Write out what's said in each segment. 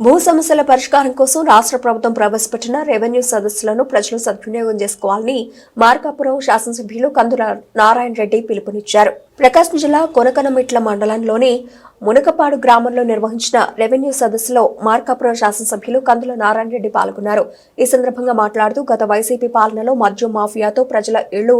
భూ సమస్యల పరిష్కారం కోసం రాష్ట్ర ప్రభుత్వం ప్రవేశపెట్టిన రెవెన్యూ సదస్సులను ప్రజలు సద్వినియోగం చేసుకోవాలని మార్కాపురం శాసనసభ్యులు కందుల నారాయణ రెడ్డి పిలుపునిచ్చారు. ప్రకాశం జిల్లా కొనకనమిట్ల మండలంలోని మునకపాడు గ్రామంలో నిర్వహించిన రెవెన్యూ సదస్సులో మార్కాపురం శాసనసభ్యులు కందుల నారాయణ రెడ్డి పాల్గొన్నారు. ఈ సందర్భంగా మాట్లాడుతూ గత వైసీపీ పాలనలో మద్యం మాఫియాతో ప్రజల ఇళ్ళు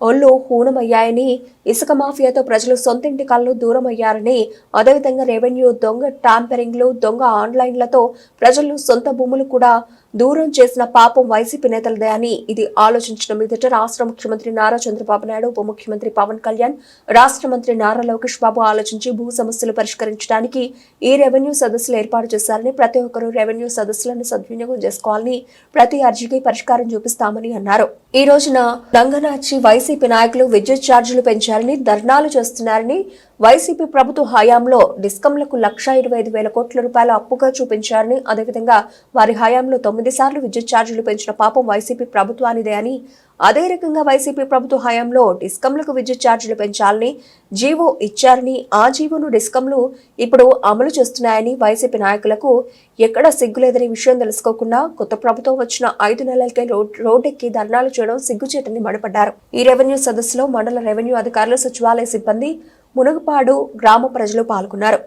ఒళ్ళు హూనమయ్యాయని ఇసుక మాఫియాతో ప్రజలు సొంతింటి కళ్ళు దూరమయ్యారని అదేవిధంగా రెవెన్యూ దొంగ టాంపరింగ్లు దొంగ ఆన్లైన్లతో ప్రజలు సొంత భూములు కూడా దూరం చేసిన పాపం వైసీపీ నేతలదే అని ఇది ఆలోచించిన మీదట రాష్ట్ర ముఖ్యమంత్రి నారా చంద్రబాబు నాయుడు ఉప ముఖ్యమంత్రి పవన్ కళ్యాణ్ రాష్ట్ర మంత్రి నారా లోకేష్ బాబు ఆలోచించి భూ సమస్యలు పరిష్కరించడానికి ఈ రెవెన్యూ సదస్సులు ఏర్పాటు చేశారని ప్రతి ఒక్కరూ రెవెన్యూ సదస్సులను సద్వినియోగం చేసుకోవాలని ప్రతి అర్జీకి పరిష్కారం చూపిస్తామని అన్నారు. ఈ రోజున దంగనాచి వైసీపీ నాయకులు విద్యుత్ ఛార్జీలు పెంచారని ధర్నాలు చేస్తున్నారని వైసీపీ ప్రభుత్వ హయాంలో డిస్కంలకు లక్ష ఇరవై ఐదు వేల కోట్ల రూపాయల అప్పుగా చూపించారని అదేవిధంగా వారి హయాంలో తొమ్మిది సార్లు విద్యుత్ ఛార్జీలు పెంచిన పాపం వైసీపీ ప్రభుత్వానిదే అని అదే రకంగా వైసీపీ ప్రభుత్వ హయాంలో డిస్కంలకు విద్యుత్ ఛార్జీలు పెంచాలని జీవో ఇచ్చారని ఆ జీవోను డిస్కంలు ఇప్పుడు అమలు చేస్తున్నాయని వైసీపీ నాయకులకు ఎక్కడ సిగ్గులేదని విషయం తెలుసుకోకుండా కొత్త ప్రభుత్వం వచ్చిన ఐదు నెలలకే రోడ్- రోడ్డెక్కి ధర్నాలు చేయడం సిగ్గుచేటని మండిపడ్డారు. ఈ రెవెన్యూ సదస్సులో మండల రెవెన్యూ అధికారులు సచివాలయ సిబ్బంది మునగపాడు గ్రామ ప్రజలు పాల్గొన్నారు.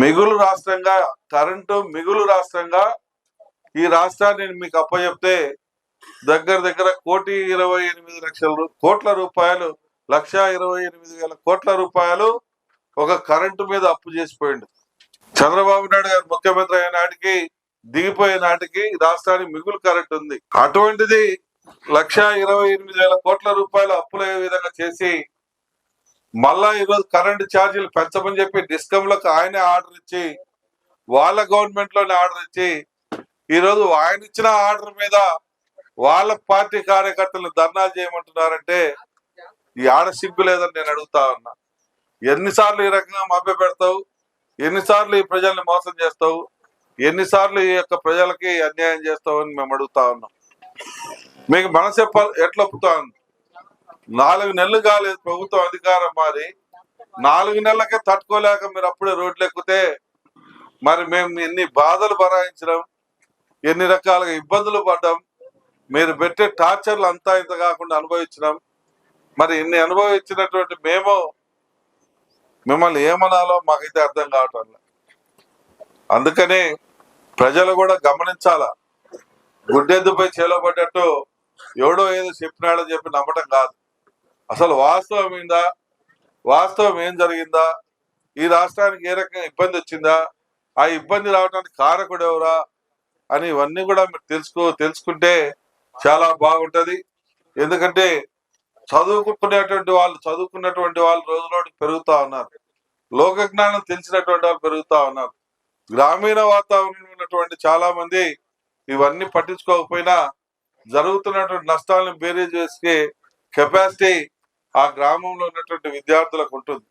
మిగులు రాష్ట్రంగా కరెంటు మిగులు రాష్ట్రంగా ఈ రాష్ట్రాన్ని మీకు అప్పచెప్తే దగ్గర దగ్గర కోటి ఇరవై ఎనిమిది లక్షల కోట్ల రూపాయలు లక్ష ఇరవై ఎనిమిది వేల కోట్ల రూపాయలు ఒక కరెంటు మీద అప్పు చేసిపోయిండు. చంద్రబాబు నాయుడు గారు ముఖ్యమంత్రి అయిన నాటికి దిగిపోయే నాటికి రాష్ట్రానికి మిగులు కరెంట్ ఉంది. అటువంటిది లక్ష ఇరవై ఎనిమిది వేల కోట్ల రూపాయలు అప్పులు అయ్యే విధంగా చేసి మళ్ళా ఈరోజు కరెంటు ఛార్జీలు పెంచమని చెప్పి డిస్కంలకు ఆయనే ఆర్డర్ ఇచ్చి వాళ్ళ గవర్నమెంట్లోనే ఆర్డర్ ఇచ్చి ఈరోజు ఆయన ఇచ్చిన ఆర్డర్ మీద వాళ్ళ పార్టీ కార్యకర్తలు ధర్నాలు చేయమంటున్నారంటే ఈ ఆడ సిగ్గు లేదని నేను అడుగుతా ఉన్నా. ఎన్నిసార్లు ఈ రకంగా మభ్య పెడతావు? ఎన్నిసార్లు ఈ ప్రజల్ని మోసం చేస్తావు? ఎన్నిసార్లు ఈ యొక్క ప్రజలకి అన్యాయం చేస్తావు అని మేము అడుగుతా ఉన్నాం. మీకు మనసు ఎట్లా ఒప్పుతోంది నాలుగు నెలలు కాలేదు ప్రభుత్వం అధికారం మారి నాలుగు నెలలకే తట్టుకోలేక మీరు అప్పుడే రోడ్లు ఎక్కితే మరి మేము ఎన్ని బాధలు భరాయించడం ఎన్ని రకాలుగా ఇబ్బందులు పడ్డాం మీరు పెట్టే టార్చర్లు అంతా ఇంత కాకుండా అనుభవించడం మరి ఇన్ని అనుభవించినటువంటి మేము మిమ్మల్ని ఏమనాలో మాకైతే అర్థం కావటం లేదు. అందుకని ప్రజలు కూడా గమనించాలా? గుడ్డెద్దుపై చేలబడ్డట్టు ఎవడో ఏదో చెప్పినాడని చెప్పి నమ్మటం కాదు. అసలు వాస్తవం ఏందా? వాస్తవం ఏం జరిగిందా? ఈ రాష్ట్రానికి ఏ రకంగా ఇబ్బంది వచ్చిందా? ఆ ఇబ్బంది రావడానికి కారకుడు ఎవరా? అని ఇవన్నీ కూడా మీరు తెలుసుకో తెలుసుకుంటే చాలా బాగుంటుంది. ఎందుకంటే చదువుకునేటువంటి వాళ్ళు చదువుకున్నటువంటి వాళ్ళు రోజు పెరుగుతూ ఉన్నారు. లోక జ్ఞానం తెలిసినటువంటి వాళ్ళు పెరుగుతూ ఉన్నారు. గ్రామీణ వాతావరణం ఉన్నటువంటి చాలా మంది ఇవన్నీ పట్టించుకోకపోయినా జరుగుతున్నటువంటి నష్టాలను బేరీజ్ చేసే కెపాసిటీ ఆ గ్రామంలో ఉన్నటువంటి విద్యార్థులకు ఉంటుంది.